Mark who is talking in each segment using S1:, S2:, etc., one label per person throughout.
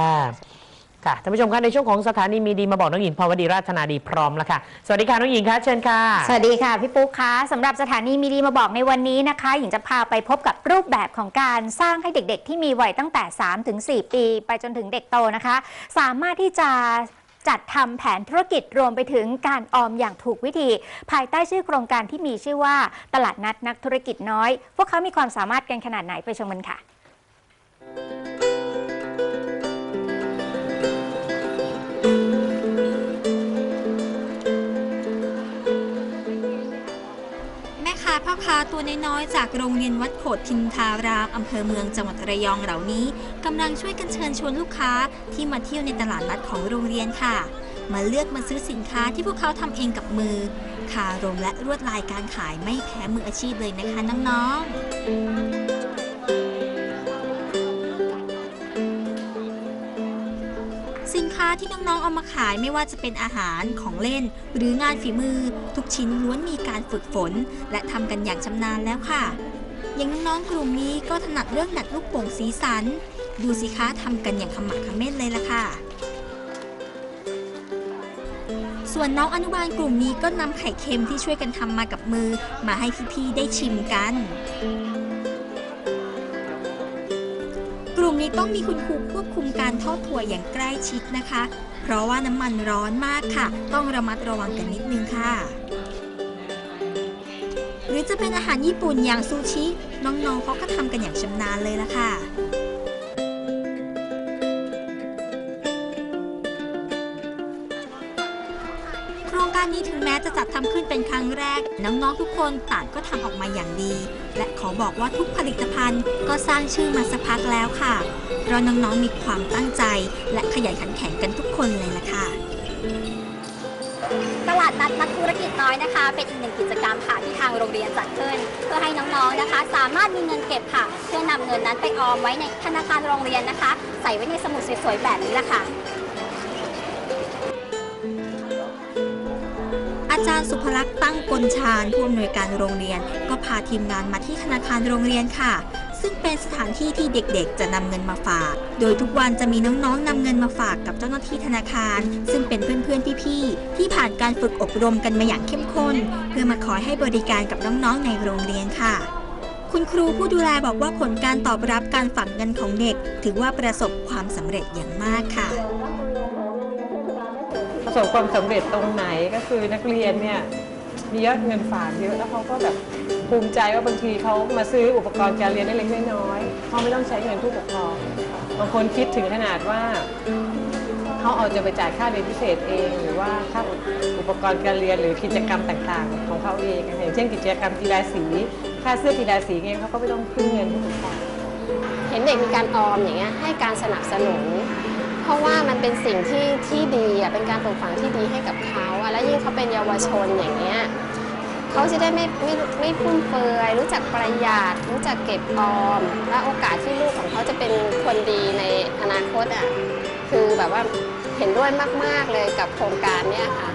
S1: ค่ะค่ะท่านผู้ชมคะในช่วงของสถานีมีดีมาบอกน้องหญิงพาวดีราชนาดีพร้อมแล้วค่ะ สวัสดีค่ะน้องหญิงคะเชิญค่ะ
S2: สวัสดีค่ะพี่ปุ๊กคะสำหรับสถานีมีดีมาบอกในวันนี้นะคะ หญิงจะพาไปพบกับรูปแบบของการสร้างให้เด็กๆ ที่มีวัยตั้งแต่3ถึง4ปี ไปจนถึงเด็กโตนะคะ สามารถที่จะจัดทำแผนธุรกิจรวมไปถึงการออมอย่างถูกวิธี ภายใต้ชื่อโครงการที่มีชื่อว่า ตลาดนัดนักธุรกิจน้อย พวกเขามีความสามารถกันขนาดไหนไปชมกันค่ะ
S3: พาตัวน้อยๆ จากโรงเรียนวัดโขดทินทารามอำเภอเมืองจังหวัดระยองเหล่านี้กำลังช่วยกันเชิญชวนลูกค้าที่มาเที่ยวในตลาดนัดของโรงเรียนค่ะ มาเลือกมาซื้อสินค้าที่พวกเขาทำเองกับมือคารมและลวดลายการขายไม่แพ้มืออาชีพเลยนะคะน้องๆ ที่น้องๆเอามาขายไม่ว่าจะเป็นอาหารของเล่น หรืองานฝีมือ ทุกชิ้นล้วนมีการฝึกฝน และทำกันอย่างชำนาญแล้วค่ะ อย่างน้องๆกลุ่มนี้ก็ถนัดเรื่องดัดลูกโป่งสีสัน ดูสิคะทำกันอย่างขมักเขม้นเลยล่ะค่ะส่วนน้องอนุบาลกลุ่มนี้ก็นำไข่เค็มที่ช่วยกันทำมากับมือ มาให้พี่ๆได้ชิมกัน นี้ต้องมีคุณครูควบคุมการทอดถั่วอย่างใกล้ชิดนะคะ เพราะว่าน้ำมันร้อนมากค่ะ ต้องระมัดระวังกันนิดนึงค่ะ หรือจะเป็นอาหารญี่ปุ่นอย่างซูชิ น้องๆเขาก็ทำกันอย่างชำนาญเลยละค่ะ รงการนี้ถึงแม้จะจัดทำขึ้นเป็นครั้งแรก น้องๆทุกคนต่างก็ทำออกมาอย่างดี และขอบอกว่าทุกผลิตภัณฑ์ก็สร้างชื่อมาสักพักแล้วค่ะเพราะน้องๆมีความตั้งใจ และขยันขันแข็งกันทุกคนเลยล่ะค่ะ
S4: ตลาดนัดนักธุรกิจน้อยนะคะ เป็นอีกหนึ่งกิจกรรมค่ะที่ทางโรงเรียนจัดขึ้น เพื่อให้น้องๆนะคะ สามารถมีเงินเก็บค่ะ เพื่อนำเงินนั้นไปออมไว้ในธนาคารโรงเรียนนะคะ ใส่ไว้ในสมุดสวยๆแบบนี้ละค่ะ
S3: จารย์สุภลักษณ์ตั้งกลชาญผู้อำนวยการโรงเรียน ก็พาทีมงานมาที่ธนาคารโรงเรียนค่ะ ซึ่งเป็นสถานที่ที่เด็กๆ จะนำเงินมาฝาก โดยทุกวันจะมีน้องๆนำเงินมาฝากกับเจ้าหน้าที่ธนาคาร ซึ่งเป็นเพื่อนๆ พี่ๆ ที่ผ่านการฝึกอบรมกันมาอย่างเข้มข้น เพื่อมาคอยให้บริการกับน้องๆ ในโรงเรียนค่ะคุณครูผู้ดูแลบอกว่าผลการตอบรับการฝากเงินของเด็ก ถือว่าประสบความสำเร็จอย่างมากค่ะ
S5: ประสบความสำเร็จตรงไหนก็คือนักเรียนเนี่ยมียอดเงินฝากเยอะแล้วเขาก็แบบภูมิใจว่าบางทีเขามาซื้ออุปกรณ์การเรียนได้เล็กน้อยเขาไม่ต้องใช้เงินผู้ปกครองบางคนคิดถึงขนาดว่าเขาเอาจะไปจ่ายค่าเรียนพิเศษเอง หรือว่าค่าอุปกรณ์การเรียนหรือกิจกรรมต่างๆ ของเขาเองนะคะอย่างเช่นกิจกรรมกีฬาสีค่าเสื้อกีฬาสีเงี้ยเขาก็ไม่ต้องพึ่งเงินผู้ปกครอง
S6: เห็นเด็กมีการออมอย่างเงี้ยให้การสนับสนุน เพราะว่ามันเป็นสิ่งที่ที่ดีอะเป็นการปลูกฝังที่ดีให้กับเขาอะแล้วยิ่งเขาเป็นเยาวชนอย่างเงี้ยเขาจะได้ไม่ไม่ไม่ฟุ่มเฟือยรู้จักประหยัดรู้จักเก็บออม และโอกาสที่ลูกของเขาจะเป็นคนดีในอนาคตอะคือแบบว่าเห็นด้วยมาก ๆ เลยกับโครงการเนี้ยค่ะ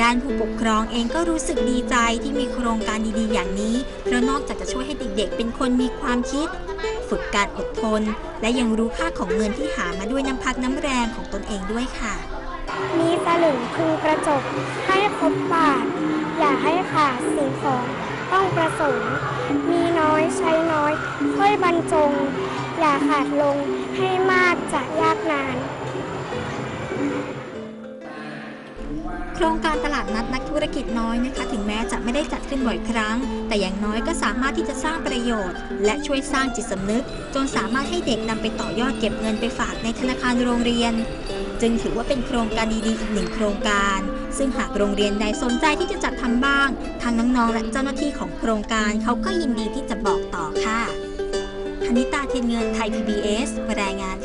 S3: ด้านผู้ปกครองเองก็รู้สึกดีใจที่มีโครงการดีๆ อย่างนี้ เพราะนอกจากจะช่วยให้เด็กๆ เป็นคนมีความคิด ฝึกการอดทน และยังรู้ค่าของเงินที่หามาด้วยน้ำพักน้ำแรงของตนเองด้วยค่ะ
S7: มีสลึงพึงกระจกให้ครบบาท อย่าให้ขาดสิ่งของต้องประสงค์ มีน้อยใช้น้อย ค่อยบรรจง อย่าขาดลงให้มากจะยากนาน
S3: โครงการตลาดนัดนักธุรกิจน้อยนะคะ ถึงแม้จะไม่ได้จัดขึ้นบ่อยครั้ง แต่อย่างน้อยก็สามารถที่จะสร้างประโยชน์ และช่วยสร้างจิตสำนึก จนสามารถให้เด็กนำไปต่อยอดเก็บเงินไปฝากในธนาคารโรงเรียน จึงถือว่าเป็นโครงการดีๆอีกหนึ่งโครงการ ซึ่งหากโรงเรียนใดสนใจที่จะจัดทำบ้าง ทางน้องๆและเจ้าหน้าที่ของโครงการเขาก็ยินดีที่จะบอกต่อค่ะธนิตาเทียนเงินไทย PBS รายงาน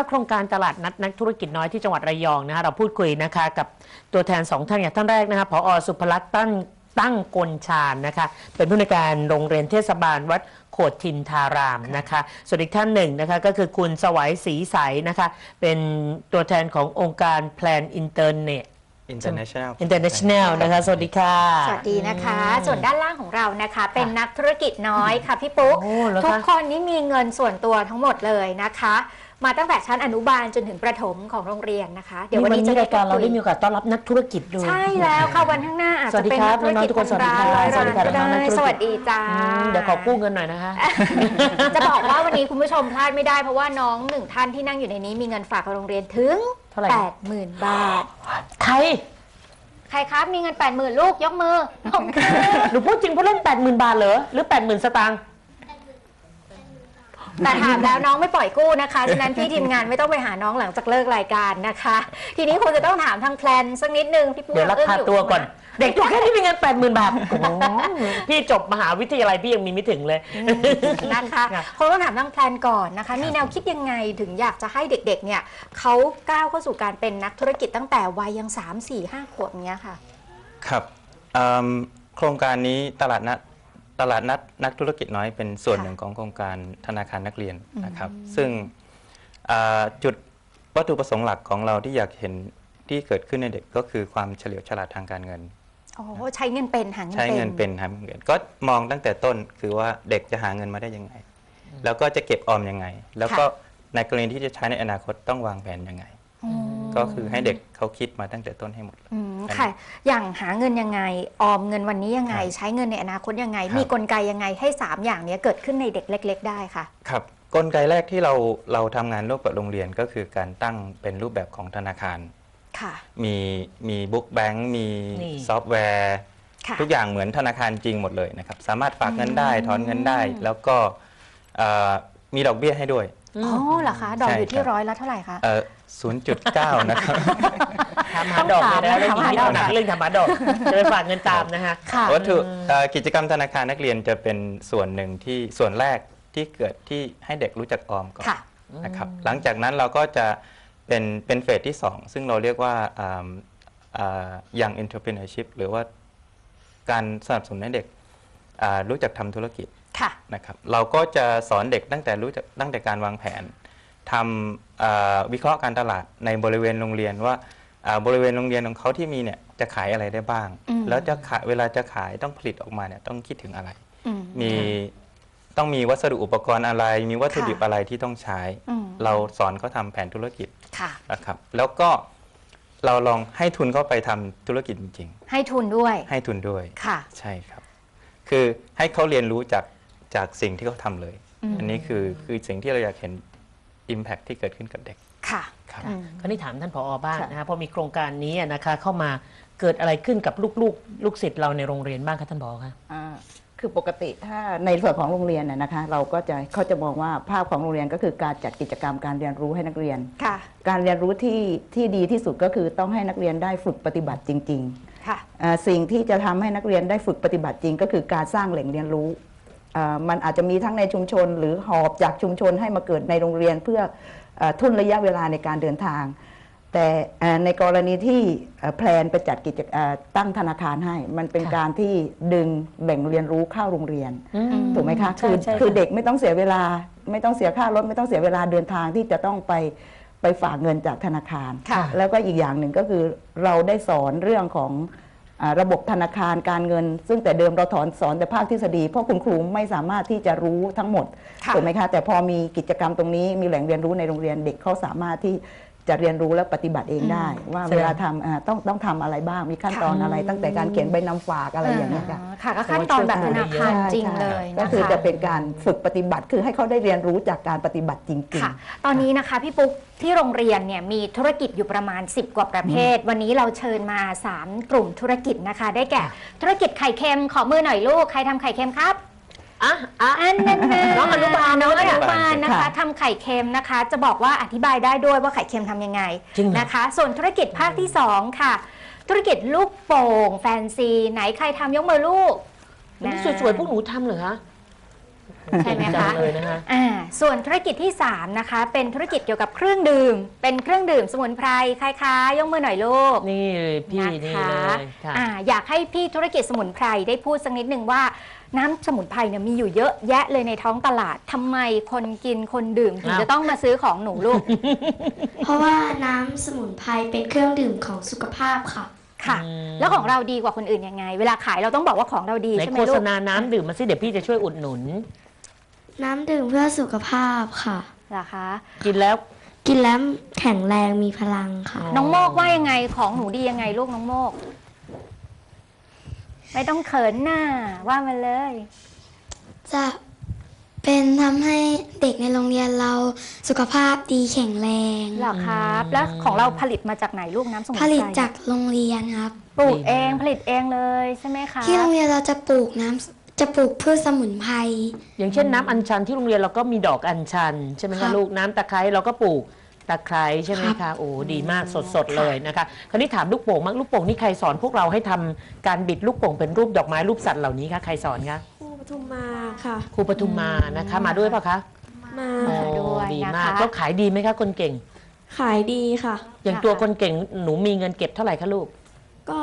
S3: ค่ะ
S1: ท่านผู้ชมครับโครงการตลาดนัดนักธุรกิจน้อยที่จังหวัดระยองนะคะเราพูดคุยนะคะกับตัวแทนสองท่านอย่างท่านแรกนะคะผอสุภลักษณ์ตั้งตั้งกลชาญนะคะเป็นผู้ในวยการโรงเรียนเทศบาลวัดโขดทินทารามนะคะส่วนอีกท่านหนึ่งนะคะก็คือคุณสวัยศรีใสนะคะเป็นตัวแทนขององค์การแพลนอินเตอร์เน็ต
S8: international
S1: International นะคะสวัสดีค่ะ
S2: สวัสดีนะคะ ส่วนด้านล่างของเรานะคะ เป็นนักธุรกิจน้อยค่ะพี่ปุ๊ก
S1: โอ้เหรอคะ
S2: ทุกคนนี่มีเงินส่วนตัวทั้งหมดเลยนะคะ มาตั้งแต่ชั้นอนุบาลจนถึงประถมของโรงเรียนนะคะ เดี๋ยววันนี้จะ
S1: รายการเราได้มี
S2: พู
S1: โอกาสต้อนรับนักธุรกิจด้วย
S2: ใช่แล้วค่ะวันข้างหน้าอาจ
S1: สวั
S2: จะ
S1: สดี
S2: เป็น
S1: ครับ
S2: นักธุรกิจ
S1: น้องๆทุกคน
S2: พัร้าย
S1: สวัสดีครับ
S2: ร้อย
S1: สวัสดีครับน้องๆนักธุรกิจ
S2: สวัสดีจ้า
S1: อืมเดี๋ยวขอกู้เงินหน่อยนะคะ
S2: จะบอกว่าวันนี้คุณผู้ชมพลาดไม่ได้เพราะว่าน้องหนึ่งท่านที่นั่งอยู่ในนี้มีเงินฝากกับโรงเรียนถึง
S1: เท่าไหร่
S2: 80,000บาท
S1: ใคร
S2: ใครครับมีเงิน80,000ลูกยกมือผม
S1: หนูพูดจริงพูดเล่นแปดหมื่นบาทเหรอหรือแปดหมื่นสตางค์
S2: แต่ถามแล้วน้องไม่ปล่อยกู้นะคะฉะนั้นพี่ทีมงานไม่ต้องไปหาน้องหลังจากเลิกรายการนะคะ ทีนี้คงจะต้องถามทางแพลนสักนิดนึงพี่ปุ๊ก
S1: เดี๋ยวราคา
S2: อึ้งอยู่
S1: ตัวก่อนะเด็กตัวแค่นี้มีเงินแปดหมื่นบาทโอ้โหพี่จบมหาวิทยาลัยพี่ยังมีไม่ถึงเลย
S2: นะคะ
S1: ค่ะ
S2: คงต้องถามทางแพลนก่อนนะคะมีแนวคิดยังไงถึงอยากจะให้เด็กๆเนี่ยเขาก้าวเข้าสู่การเป็นนักธุรกิจตั้งแต่วัยยัง3 4 5ขวบเนี้ยค่ะ
S8: ครับเอิ่มโครงการนี้ตลาดนัด ตลาดนัดนักธุรกิจน้อยเป็นส่วน
S2: ค่ะ
S8: หนึ่งของโครงการธนาคารนักเรียนนะครับ ซึ่งอ่าจุดวัตถุประสงค์หลักของเราที่อยากเห็นที่เกิดขึ้นในเด็กก็คือความเฉลียวฉลาดทางการเงิน
S2: โอ้ใช้เงินเป็นหาเงิน
S8: ใช้
S2: เป็น
S8: เงินเป็นหาเงินก็มองตั้งแต่ต้นคือว่าเด็กจะหาเงินมาได้ยังไง แล้วก็จะเก็บออมยังไง แล้วก็ในกรณีที่จะใช้ในอนาคตต้องวางแผนยังไง
S2: อืม
S8: ก็คือให้เด็กเขาคิดมาตั้งแต่ต้นให้หมดเลย
S2: อืมค่ะ อย่างหาเงินยังไง ออมเงินวันนี้ยังไง
S8: ครับ
S2: ใช้เงินในอนาคตยังไง
S8: ครับ
S2: มีกลไกยังไงให้ 3 อย่างเนี้ยเกิดขึ้นในเด็กเล็ก ๆ ได้ค่ะ
S8: ครับกลไกแรกที่เราเราทำงานร่วมกับโรงเรียนก็คือการตั้งเป็นรูปแบบของธนาคาร
S2: ค่ะ
S8: มีมีบุ๊กแบงค์มี
S1: นี่
S8: ซอฟต์แวร์
S2: ค่ะ
S8: ทุกอย่างเหมือนธนาคารจริงหมดเลยนะครับ สามารถฝากเงินได้
S2: อืม
S8: ถอนเงินได้ แล้วก็เอ่อมีดอกเบี้ยให้ด้วย
S2: อ๋อเหรอคะ ดอก
S8: ใช่
S2: อยู่
S8: ค
S2: ที่
S8: รับ
S2: ร้อยละเท่าไหร่คะ
S8: เอ่อ 0.9 นะครับ
S1: ถามหาดอกเลยนะ
S2: ต้
S1: เรื่
S2: อ
S1: องง
S2: ถาม
S1: นี้
S2: หาดอก
S1: หนักเรื่องถามหาดอกจะไปฝากเงินตามนะฮะ
S2: ค่ะ
S8: วัตถุเอ่อกิจกรรมธนาคารนักเรียนจะเป็นส่วนหนึ่งที่ส่วนแรกที่เกิดที่ให้เด็กรู้จักออมก่อน
S2: ค่ะ
S8: นะครับหลังจากนั้นเราก็จะเป็นเป็นเฟสที่ 2 ซึ่งเราเรียกว่าอ่าอ่า young entrepreneurship หรือว่าการสนับสนุนให้เด็กอ่ารู้จักทำธุรกิจ
S2: ค่ะ
S8: นะครับเราก็จะสอนเด็กตั้งแต่รู้จักตั้งแต่การวางแผน ทำอ่าวิเคราะห์การตลาดในบริเวณโรงเรียนว่าอ่าบริเวณโรงเรียนของเขาที่มีเนี่ยจะขายอะไรได้บ้าง
S2: อืม
S8: แล้วจะขายเวลาจะขายต้องผลิตออกมาเนี่ยต้องคิดถึงอะไร
S2: อืม
S8: มีต้องมีวัสดุอุปกรณ์อะไร มีวัตถุดิบ
S2: ค่ะ
S8: อะไรที่ต้องใช้
S2: อืม
S8: เราสอนเขาทำแผนธุรกิจ
S2: ค่ะ
S8: นะครับ แล้วก็เราลองให้ทุนเข้าไปทำธุรกิจจริง
S2: ให้ทุนด้วย
S8: ๆให้ทุนด้วย
S2: ค่ะ
S8: ใช่ครับ คือให้เขาเรียนรู้จากจากสิ่งที่เขาทำเลย
S2: อืม
S8: อันนี้คือคือสิ่งที่เราอยากเห็น Impact ที่เกิดขึ้นกับเด็ก
S2: ค่ะ
S8: ครับ
S2: อืม
S1: คราวนี้ถามท่านผอบ้างนะฮะพอมีโครงการนี้นะคะเข้ามาเกิดอะไรขึ้นกับลูกๆ ลูกศิษย์เราในโรงเรียนบ้างคะท่านผอคะ
S9: อ่าคือปกติถ้าในส่วนของโรงเรียนน่ะนะคะเราก็จะเขาจะมองว่าภาพของโรงเรียนก็คือการจัดกิจกรรมการเรียนรู้ให้นักเรียน
S2: ค่ะ
S9: การเรียนรู้ที่ที่ดีที่สุดก็คือต้องให้นักเรียนได้ฝึกปฏิบัติจริง
S2: ค่ะ
S9: ๆอ่าสิ่งที่จะทำให้นักเรียนได้ฝึกปฏิบัติจริง ก็คือการสร้างแหล่งเรียนรู้อ่า มันอาจจะมีทั้งในชุมชน หรือหอบจากชุมชนให้มาเกิดในโรงเรียนเพื่อเออทุนระยะเวลาในการเดินทาง แต่เอ่อในกรณีที่เอ่อแพลนไปจัดกิจเอ่อตั้งธนาคารให้ มันเป็น
S1: ค่ะ
S9: การที่ดึงแหล่งเรียนรู้เข้าโรงเรียน
S1: อืม
S9: ถูกไหมคะ
S1: ใช่
S9: คือ
S1: ใช่ค่ะ
S9: คือเด็กไม่ต้องเสียเวลา ไม่ต้องเสียค่ารถไม่ต้องเสียเวลาเดินทางที่จะต้องไปไปฝากเงินจากธนาคาร
S2: ค่ะ
S9: แล้วก็อีกอย่างหนึ่งก็คือเราได้สอนเรื่องของอา ระบบธนาคารการเงิน ซึ่งแต่เดิมเราถอนสอนแต่ภาคทฤษฎีเพราะคุณครูไม่สามารถที่จะรู้ทั้งหมด
S2: ค่ะ
S9: ถูกไหมคะแต่พอมีกิจกรรมตรงนี้มีแหล่งเรียนรู้ในโรงเรียนเด็กเขาสามารถที่ จะเรียนรู้และปฏิบัติเองได้ ว่า
S1: แสดง
S9: เวลาทำอ่าต้องต้องทำอะไรบ้างมีขั้นตอนอะไร ตั้งแต่การเขียนใบนำฝากอะไรอย่างนี้ยค่ะ
S2: ค่ะก็ขั้นตอนแบบธนาคารจริงเลย
S9: ก็
S2: นะคะ
S9: คือจะเป็นการฝึกปฏิบัติคือให้เขาได้เรียนรู้จากการปฏิบัติจริง
S2: ค่ะ ตอนนี้นะคะพี่ปุ๊กที่โรงเรียนเนี่ยมีธุรกิจอยู่ประมาณ 10 กว่าประเภท วันนี้เราเชิญมา 3 กลุ่มธุรกิจนะคะ ได้แก่ธุรกิจไข่เค็มขอมือหน่อยลูกใครทำไข่เค็มครับ
S1: อะอะ
S2: อันนั้นนะ
S1: น้องอนุบาล
S2: น้องอ
S1: เนี่ย
S2: นุบาลนะคะ
S9: ค่ะ
S2: ทำไข่เค็มนะคะ จะบอกว่าอธิบายได้ด้วยว่าไข่เค็มทำยังไง
S1: จริงเหรอ
S2: นะคะ ส่วนธุรกิจภาคที่ 2 ค่ะ ธุรกิจลูกโป่งแฟนซี ไหนใครทำยกมือลูก
S1: นี่สวยๆพวกหนูทำเหรอคะ
S2: ใช่ไหม
S1: จั
S2: คะ
S1: งเลยนะคะ
S2: อ่าส่วนธุรกิจที่ 3 นะคะ เป็นธุรกิจเกี่ยวกับเครื่องดื่ม เป็นเครื่องดื่มสมุนไพรใครคะยกมือหน่อยลูก
S1: นี่พี่นี่
S2: นะคะ
S1: เลยค่ะ
S2: อ่าอยากให้พี่ธุรกิจสมุนไพรได้พูดสักนิดหนึ่งว่าน้ำสมุนไพรเนี่ยมีอยู่เยอะแยะเลยในท้องตลาดทำไมคนกินคนดื่มถึง
S1: อ้าว
S2: จะต้องมาซื้อของหนูลูก
S7: เพราะว่าน้ำสมุนไพรเป็นเครื่องดื่มของสุขภาพค่ะ
S2: ค่ะ
S1: อืม
S2: แล้วของเราดีกว่าคนอื่นยังไง เวลาขายเราต้องบอกว่าของเราดี
S1: ไหน
S2: ใช่ไหม
S1: โฆ
S2: ลู
S1: ษ
S2: ก
S1: ณาน้ำดื่มมาสิเดี๋ยวพี่จะช่วยอุดหนุน
S7: น้ำดื่มเพื่อสุขภาพค่ะ
S2: เหรอคะ
S1: กินแล้ว
S7: กินแล้วแข็งแรงมีพลังค่ะ
S2: น้องโมกว่ายังไงของหนูดียังไงลูกน้องโมก ไม่ต้องเขินหน้าว่ามาเลย
S7: จะเป็นทำให้เด็กในโรงเรียนเราสุขภาพดีแข็งแรง
S2: เหรอครับ แล้วของเราผลิตมาจากไหนลูกน้ำสมุนไพ
S7: ผ
S2: ร
S7: ลิตจากโรงเรียนครับ
S2: ปลูกเองผลิตเองเลยใช่ไหมคะ
S7: ที่โรงเรียนเราจะปลูกน้ำ จะปลูกพืชสมุนไพร
S1: อย่างเช่นน้ำอัญชันที่โรงเรียนเราก็มีดอกอัญชันใช่ไหม
S7: ครั
S1: คะ
S7: บ
S1: ลูกน้ำตะไคร้เราก็ปลูกตะไคร้ใช่ไหม
S7: ครั
S1: คะ
S7: บ
S1: โอ้ดีมากสดๆเลยนะคะคราวนี้ถามลูกโป่งมากลูกโป่งนี่ใครสอนพวกเราให้ทำการบิดลูกโป่งเป็นรูปดอกไม้รูปสัตว์เหล่านี้คะใครสอนคะ
S7: ครูปทุมมาค่ะ
S1: ครูปทุมมานะคะ มาด้วยปะคะ
S7: มา
S1: อ๋อ
S2: ด้วย
S1: ดี
S2: นะ
S1: มาก
S2: คะ
S1: แล้วขายดีไหมคะคนเก่ง
S7: ขายดีค่ะ
S1: อย่างตัวคนเก่งหนูมีเงินเก็บเท่าไหร่คะลูก
S7: ก็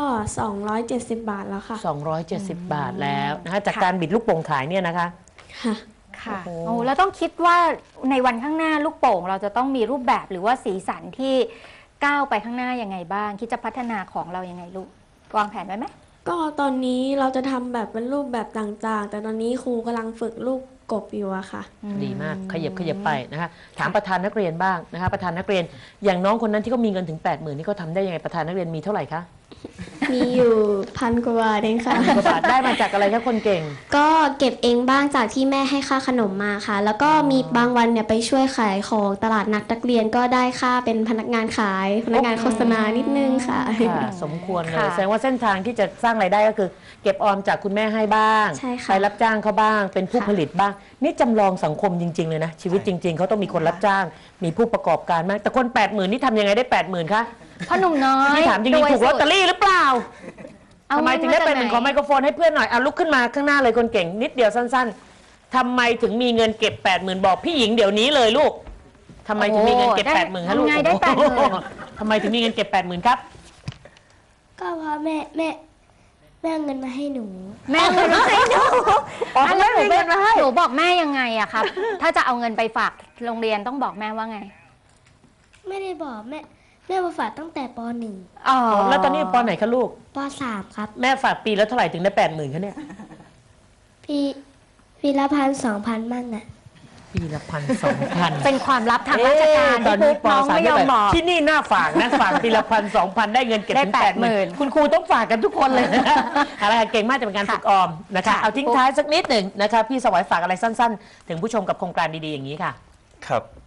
S7: 270 บาทแล้วค่ะ
S1: 270 บาทแล้วนะคะจาก
S2: ค่ะ
S1: การบิดลูกโป่งขายเนี่ยนะคะ
S7: ค่ะ
S2: ค่ะ
S1: โอ้โห
S2: โอ้แล้วต้องคิดว่าในวันข้างหน้าลูกโป่ง เราจะต้องมีรูปแบบหรือว่าสีสันที่ก้าวไปข้างหน้ายังไงบ้าง คิดจะพัฒนาของเรายังไงลูกวางแผนไว้ไหม
S10: ก็ตอนนี้เราจะทำแบบเป็นรูปแบบต่างๆ แต่ตอนนี้ครูกำลังฝึกลูกกบอยู่อะค่ะ
S1: ดีมากขยับขยับไปนะคะถามประธานนักเรียนบ้างนะคะประธานนักเรียนอย่างน้องคนนั้นที่เขามีเงินถึง 8 0,000นี่เขาทำได้ยังไงประธานนักเรียนมีเท่าไหร่คะ
S10: มีอยู่พันกว่าบาทเองค่ะ
S1: พันกว่าบาทได้มาจากอะไรคะคนเก่ง
S10: ก็เก็บเองบ้างจากที่แม่ให้ค่าขนมมาค่ะ แล้วก็มีบางวันเนี่ยไปช่วยขายของตลาดนักนักเรียนก็ได้ค่าเป็นพนักงานขาย พนักงานโฆษณานิดนึงค่ะ
S1: ค่ะ สมควรเลย
S2: ค่ะ
S1: แสดงว่าเส้นทางที่จะสร้างรายได้ก็คือ เก็บออมจากคุณแม่ให้บ้าง
S10: ใช่ค่ะ
S1: ไปรับจ้างเขาบ้าง เป็นผู้
S10: ค่ะ
S1: ผลิตบ้าง นี่จำลองสังคมจริง ๆ เลยนะ ชีวิตจริง ๆ เขาต้องมีคนรับจ้าง มีผู้ประกอบการมาก แต่คน 8 0,000 นี่ทำยังไงได้ 8 0,000 คะ
S2: พ่อหนุ่มน้อย
S1: พี่ถามจริงๆถูกลอตเตอรี่หรือเปล่า
S2: เอา
S1: ทำไม
S2: เงิน
S1: ถึงได้
S2: มา
S1: เป็
S2: จานก
S1: หนึ่ง
S2: ไห
S1: ขอไมโครโฟนให้เพื่อนหน่อยเอาลุกขึ้นมาข้างหน้าเลยคนเก่งนิดเดียวสั้น ๆทำไมถึงมีเงินเก็บ8 0,000บอกพี่หญิงเดี๋ยวนี้เลยลูกทำไมถึงมีเงินเก็บ
S2: โอ้
S1: 8 0,000ฮะลูก
S2: ทำไงได้80,000
S1: โอ้โหทำไมถึงมีเงินเก็บ80,000ครับ
S10: ก็เพราะแม่แม่แม่เอาเงินมาให้หนู
S2: แม่เอาเงินมาให้หนู
S1: อ๋อ
S2: อะแล้วหนู
S1: แม่เอาเงินมาให้
S2: หนูบอกแม่ยังไงอะครับ ถ้าจะเอาเงินไปฝากโรงเรียนต้องบอกแม่ว่าไง
S10: ไม่ได้บอกแม่ แม่มาฝากตั้งแต่ปหนึ่ง
S2: อ๋อ
S1: แล้วตอนนี้ปอไหนคะลูก
S10: ปสามครับ
S1: แม่ฝากปีแล้วเท่าไหร่ถึงได้80,000คะเนี่ย
S10: พี่พี่ละพันสองพันมั่งอะ
S1: ปีละพันสองพัน
S2: เป็นความลับทางราชการ
S1: ตอ
S2: ที่
S1: นนี้
S2: ปุ๊บ
S1: ป
S2: น้อง
S1: สาม
S2: ไม่ยอมบอก
S1: ที่นี่น่าฝากนะ ฝากปีละพันสองพันได้เงินเก็บ
S2: ได้
S1: ถึงแปดหมื่น
S2: 80,000
S1: คุณครูต้องฝากกันทุกคนเลยนะอะไรค่ะเก่งมากจะเป็นการ
S2: ค่ะ
S1: ฝึกออมนะคะ
S2: ค่ะ
S1: เอาทิ้งท้ายสักนิดหนึ่งนะคะ พี่สวัยฝากอะไรสั้น ๆ ถึงผู้ชมกับโครงการดีๆอย่างนี้ค่ะ
S8: ครับ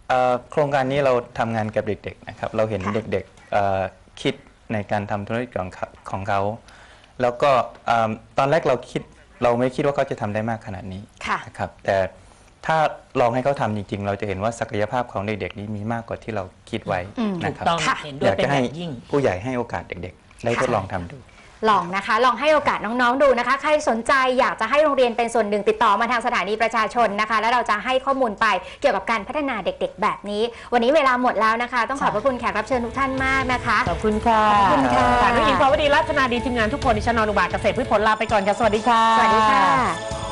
S8: เอ่อ โครงการนี้เราทำงานกับเด็กๆนะครับ เราเห็น
S2: ค่ะ
S8: เด็กๆเอ่อคิดในการทำธุรกิจของเขาของเขา แล้วก็เอิ่มตอนแรกเราคิดเราไม่คิดว่าเขาจะทำได้มากขนาดนี้
S2: ค่ะ
S8: นะครับ แต่ถ้าลองให้เขาทำจริง ๆ เราจะเห็นว่าศักยภาพของเด็กๆนี้มีมากกว่าที่เราคิดไว้
S2: อืม
S8: นะครับ
S1: ถูกต้อง
S2: ค่ะ
S1: เห็นด้
S8: อ
S1: วย
S8: ยาก
S1: เป็น
S8: จะ
S1: อ
S8: ให้
S1: ย่างยิ่ง
S8: ผู้ใหญ่ให้โอกาสเด็กๆ ได้ทดลองทำดู
S2: ลองนะคะ ลองให้โอกาสน้องๆดูนะคะ ใครสนใจอยากจะให้โรงเรียนเป็นส่วนหนึ่งติดต่อมาทางสถานีประชาชนนะคะ แล้วเราจะให้ข้อมูลไปเกี่ยวกับการพัฒนาเด็ก ๆ แบบนี้ วันนี้เวลาหมดแล้วนะคะ ต้องขอบพระคุณแขกรับเชิญทุกท่านมากนะคะ
S1: ขอบคุณค่ะ
S2: ขอบคุณค่ะ
S1: น้องอิงพาวดีรัตนาดีทีมงานทุกคนดิฉันนอนุบาลเกษตรพืชผลลาไปก่อนค่ะสวัสดีค่ะ
S2: สวัสดีค่ะ